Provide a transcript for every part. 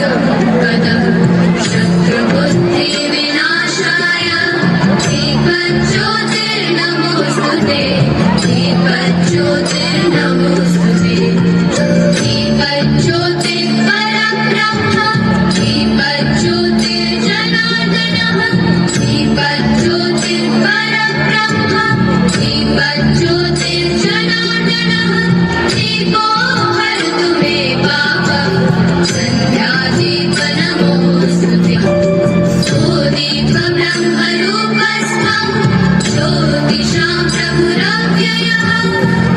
Jangan.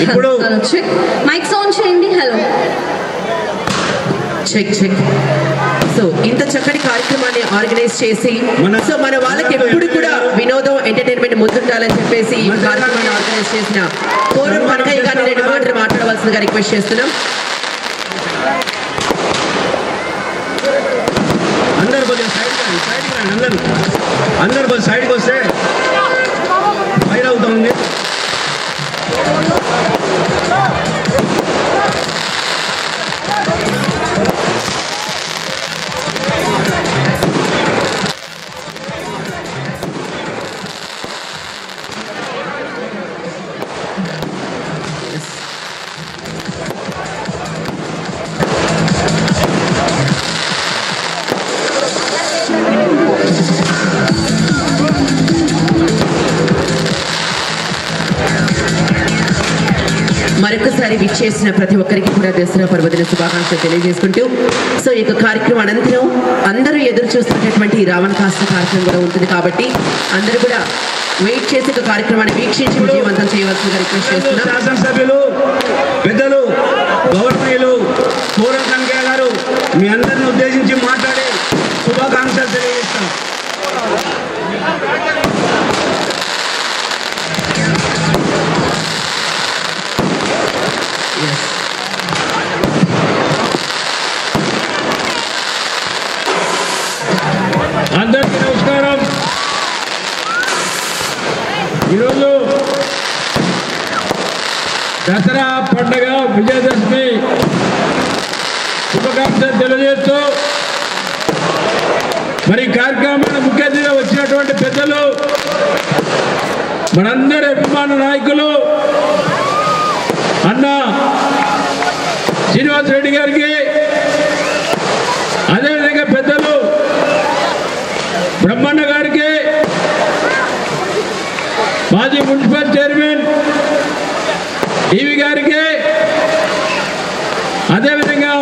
ఇప్పుడు hello check mic sound చేయండి hello. Check check. So ఇంత చక్కటి కార్యక్రమాన్ని ఆర్గనైజ్ చేసి మన- సో మన వాళ్ళకి ఎప్పుడు కూడా వినోదం ఎంటర్టైన్మెంట్ ముందుండాలని చెప్పేసి ఈ కార్యక్రమాన్ని ఆర్గనైజ్ చేసిన కోరం కనకయ్య గారిని రెండు మాటలు మాట్లాడవలసిందిగా రిక్వెస్ట్ చేస్తున్నాం. అందరు కొంచెం సైడ్ సైడ్కి రండి అందరు. అందరు కొంచెం సైడ్కి వస్తే ఫైర్ అవుతుంది విచ్చేసిన ప్రతి ఒక్కరికి కూడా దసరా పర్వదిన శుభాకాంక్షలు తెలియజేసుకుంటూ సో ఈ యొక్క కార్యక్రమం అనంతరం అందరూ ఎదురు చూస్తున్నటువంటి రావణ కాస్త కార్యక్రమం కూడా ఉంటుంది కాబట్టి అందరూ కూడా వెయిట్ చేసి ఒక కార్యక్రమాన్ని వీక్షించి విజయవంతం చేయవలసిందిగా రిక్వెస్ట్ చేస్తున్నాం. శాసనసభ్యులు పెద్దలు గౌరవనీయులు పూరం కనకయ్య గారు మీ అందరిని దసరా పండగ విజయదశమి శుభాకాంక్షలు తెలియజేస్తూ మరి ఈ ముఖ్య అతిథిగా వచ్చినటువంటి పెద్దలు మనందరి అభిమాన నాయకులు అన్న శ్రీనివాస్ రెడ్డి గారికి అదేవిధంగా పెద్దలు బ్రహ్మాండ గారికి మాజీ మున్సిపల్ చైర్మన్ ఈవి గారికి? అదేవిధంగా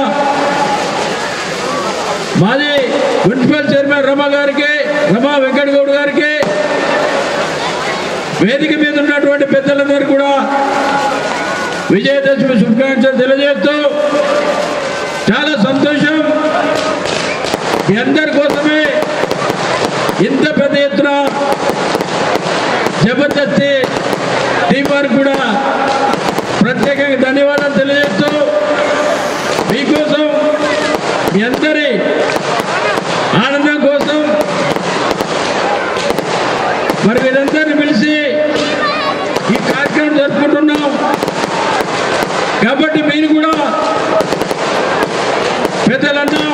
మాజీ మున్సిపల్ చైర్మన్ రమా గారికి రమా వెంకటగౌడ్ గారికి వేదిక మీద ఉన్నటువంటి పెద్దలందరూ కూడా విజయదశమి శుభాకాంక్షలు తెలియజేస్తూ చాలా సంతోషం. మీ అందరి కోసమే ఇంత పెద్ద ఎత్తున జబర్దస్తి టీం కూడా ప్రత్యేకంగా ధన్యవాదాలు తెలియజేస్తూ మీకోసం మీ అందరి ఆనందం కోసం మరి వీరందరినీ పిలిచి ఈ కార్యక్రమం జరుపుకుంటున్నాం. కాబట్టి మీరు కూడా పెద్దలన్నా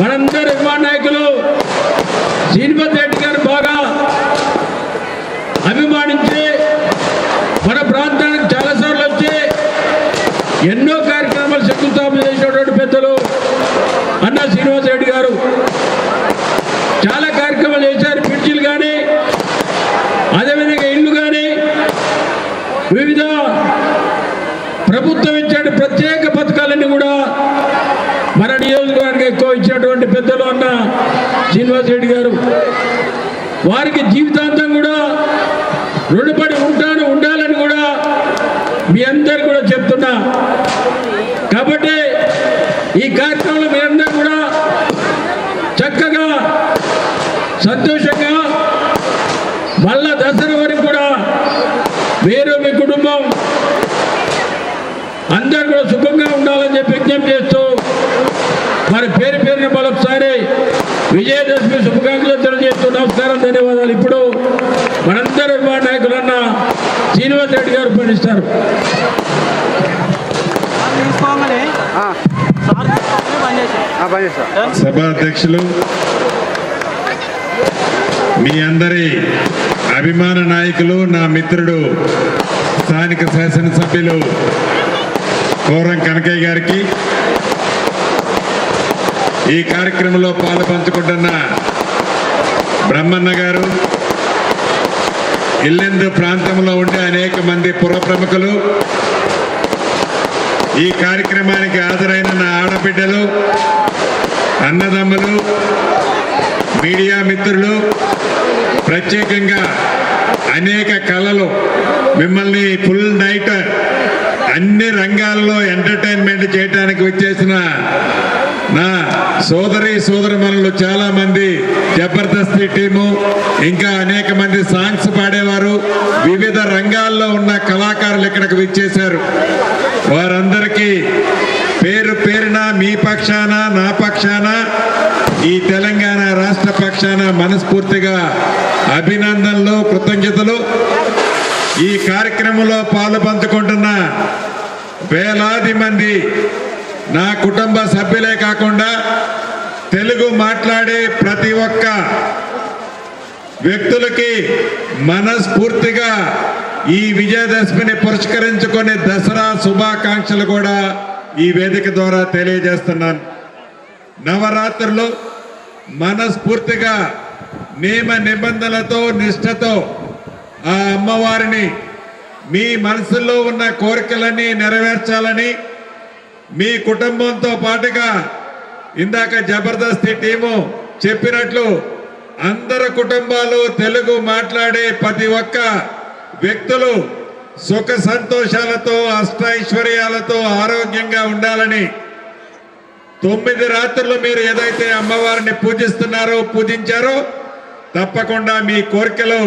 మనందరి యువ నాయకులు శ్రీనిపతి రెడ్డి గారు బాగా అభిమానించి మన ప్రాంతానికి చాలాసార్లు వచ్చి ఎన్నో కార్యక్రమాలు శంకుస్థాపన చేసినటువంటి పెద్దలు అన్న శ్రీనివాస రెడ్డి గారు చాలా కార్యక్రమాలు చేశారు పిచ్చిలు కానీ అదేవిధంగా ఇల్లు కానీ వివిధ ప్రభుత్వం ఇచ్చే ప్రత్యేక పథకాలన్నీ కూడా మన నియోజకవర్గానికి ఎక్కువ ఇచ్చినటువంటి పెద్దలు అన్న శ్రీనివాస్ రెడ్డి గారు వారికి జీవితాంతం కూడా రుణపడి ఉంటాను ఉండాలని కూడా మీ అందరు కూడా చెప్తున్నా. కాబట్టి ఈ కార్యక్రమంలో మీరందరూ కూడా చక్కగా సంతోషంగా మళ్ళా దసరా వరకు కూడా మీరు మీ కుటుంబం అందరూ కూడా సుఖంగా ఉండాలని చెప్పి విజ్ఞప్తి చేస్తూ మరి పేరు పేరున మరొకసారి విజయదశమి శుభాకాంక్షలు తెలియజేస్తూ నమస్కారం ధన్యవాదాలు. ఇప్పుడు మనందరి మా నాయకులన్న శ్రీనివాస్ రెడ్డి గారు పండిస్తారు. సభ అధ్యక్షులు సభాధ్యక్షులు మీ అందరి అభిమాన నాయకులు నా మిత్రుడు స్థానిక శాసనసభ్యులు కోరం కనకయ్య గారికి ఈ కార్యక్రమంలో పాలు పంచుకుంటున్న బ్రహ్మన్న గారు ఇల్లెందు ప్రాంతంలో ఉండే అనేక మంది పుర ప్రముఖులు ఈ కార్యక్రమానికి హాజరైన నా ఆడబిడ్డలు అన్నదమ్ములు మీడియా మిత్రులు ప్రత్యేకంగా అనేక కళలు మిమ్మల్ని ఫుల్ నైట్ అన్ని రంగాల్లో ఎంటర్టైన్మెంట్ చేయడానికి వచ్చేసిన నా సోదరి సోదరిమణులు చాలా మంది జబర్దస్తి టీము ఇంకా అనేక మంది సాంగ్స్ పాడేవారు. వివిధ రంగాల్లో ఉన్న కళాకారులు ఇక్కడికి విచ్చేశారు. వారందరికీ పేరు పేరున మీ పక్షాన నా పక్షాన ఈ తెలంగాణ రాష్ట్ర పక్షాన మనస్ఫూర్తిగా అభినందనలు కృతజ్ఞతలు. ఈ కార్యక్రమంలో పాలు పంచుకుంటున్న వేలాది మంది నా కుటుంబ సభ్యులే కాకుండా తెలుగు మాట్లాడే ప్రతి ఒక్క వ్యక్తులకి మనస్ఫూర్తిగా ఈ విజయదశమిని పురస్కరించుకునే దసరా శుభాకాంక్షలు కూడా ఈ వేదిక ద్వారా తెలియజేస్తున్నాను. నవరాత్రులు మనస్ఫూర్తిగా నియమ నిబంధనలతో నిష్ఠతో ఆ అమ్మవారిని మీ మనసులో ఉన్న కోరికలన్నీ నెరవేర్చాలని మీ కుటుంబంతో పాటుగా ఇందాక జబర్దస్తి టీము చెప్పినట్లు అందరు కుటుంబాలు తెలుగు మాట్లాడే ప్రతి ఒక్క వ్యక్తులు సుఖ సంతోషాలతో అష్టైశ్వర్యాలతో ఆరోగ్యంగా ఉండాలని తొమ్మిది రాత్రులు మీరు ఏదైతే అమ్మవారిని పూజిస్తున్నారో పూజించారో తప్పకుండా మీ కోరికలు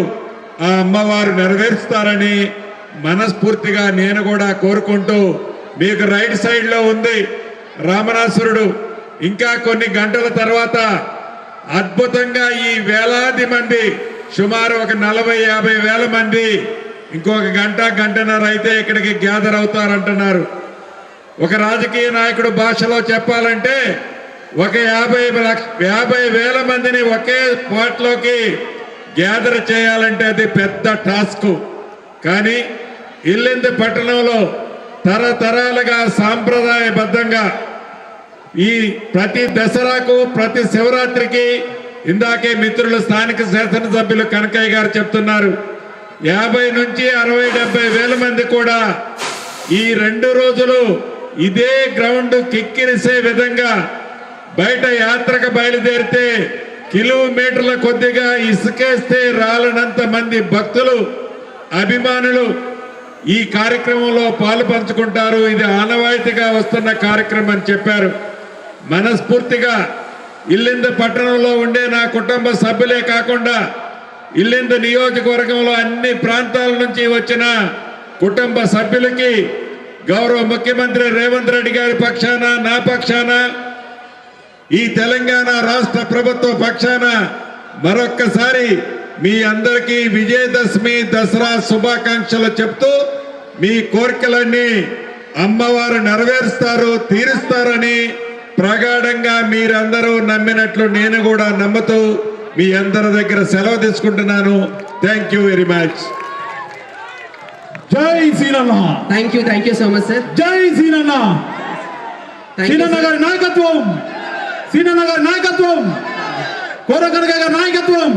ఆ అమ్మవారు నెరవేరుస్తారని మనస్ఫూర్తిగా నేను కూడా కోరుకుంటూ మీకు రైట్ సైడ్లో ఉంది రామనాసురుడు ఇంకా కొన్ని గంటల తర్వాత అద్భుతంగా ఈ వేలాది మంది సుమారు ఒక నలభై యాభై వేల మంది ఇంకొక గంట గంటన్నర అయితే ఇక్కడికి గ్యాదర్ అవుతారంటున్నారు. ఒక రాజకీయ నాయకుడు భాషలో చెప్పాలంటే ఒక యాభై లక్ష యాభై వేల మందిని ఒకే స్పాట్లోకి గ్యాదర్ చేయాలంటే అది పెద్ద టాస్క్. కానీ ఇల్లింది పట్టణంలో తరతరాలుగా సాంప్రదాయబద్ధంగా ఈ ప్రతి దసరాకు ప్రతి శివరాత్రికి ఇందాకే మిత్రులు స్థానిక శాసనసభ్యులు కనకయ్య గారు చెప్తున్నారు. యాభై నుంచి అరవై డెబ్బై వేల మంది కూడా ఈ రెండు రోజులు ఇదే గ్రౌండ్ కిక్కిరిసే విధంగా బయట యాత్రకు బయలుదేరితే కిలోమీటర్ల కొద్దిగా ఇసుకేస్తే రాలనంత మంది భక్తులు అభిమానులు ఈ కార్యక్రమంలో పాలు పంచుకుంటారు. ఇది ఆనవాయితీగా వస్తున్న కార్యక్రమం అని చెప్పారు. మనస్ఫూర్తిగా ఇల్లింద పట్టణంలో ఉండే నా కుటుంబ సభ్యులే కాకుండా ఇల్లింద నియోజకవర్గంలో అన్ని ప్రాంతాల నుంచి వచ్చిన కుటుంబ సభ్యులకి గౌరవ ముఖ్యమంత్రి రేవంత్ రెడ్డి గారి పక్షాన నా పక్షాన ఈ తెలంగాణ రాష్ట్ర ప్రభుత్వ పక్షాన మరొక్కసారి మీ అందరికీ విజయదశమి దసరా శుభాకాంక్షలు చెప్తూ మీ కోరికలన్నీ అమ్మవారు నెరవేరుస్తారు తీరుస్తారని ప్రగాఢంగా మీరందరూ నమ్మినట్లు నేను కూడా నమ్ముతూ మీ అందరి దగ్గర సెలవు తీసుకుంటున్నాను. థ్యాంక్ యూ వెరీ మచ్ జై సీనన్న thank you thank you so much sir జై సీనన్న గారి నాయకత్వం. గారి నాయకత్వం. కోరకనక గారి నాయకత్వం.